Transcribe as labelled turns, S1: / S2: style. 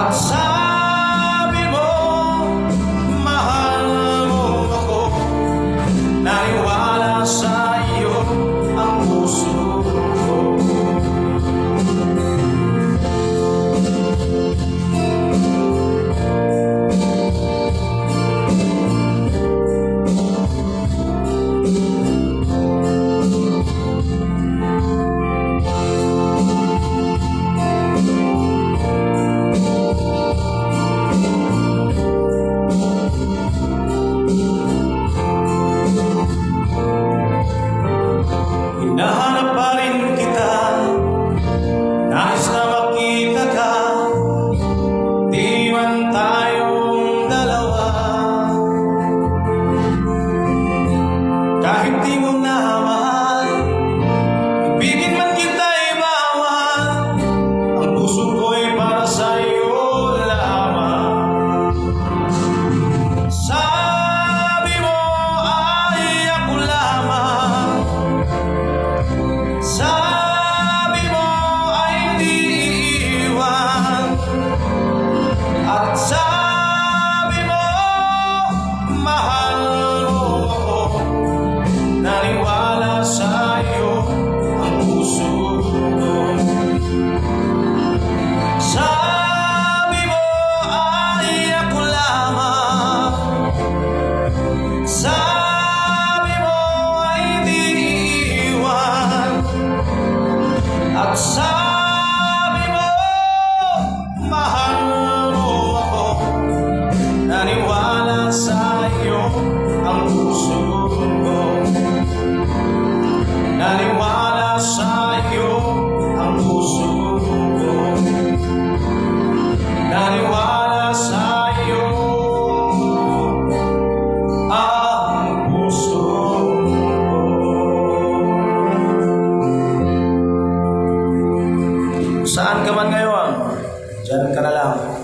S1: outside. Saan ka man ngayon, dyan ka na lang.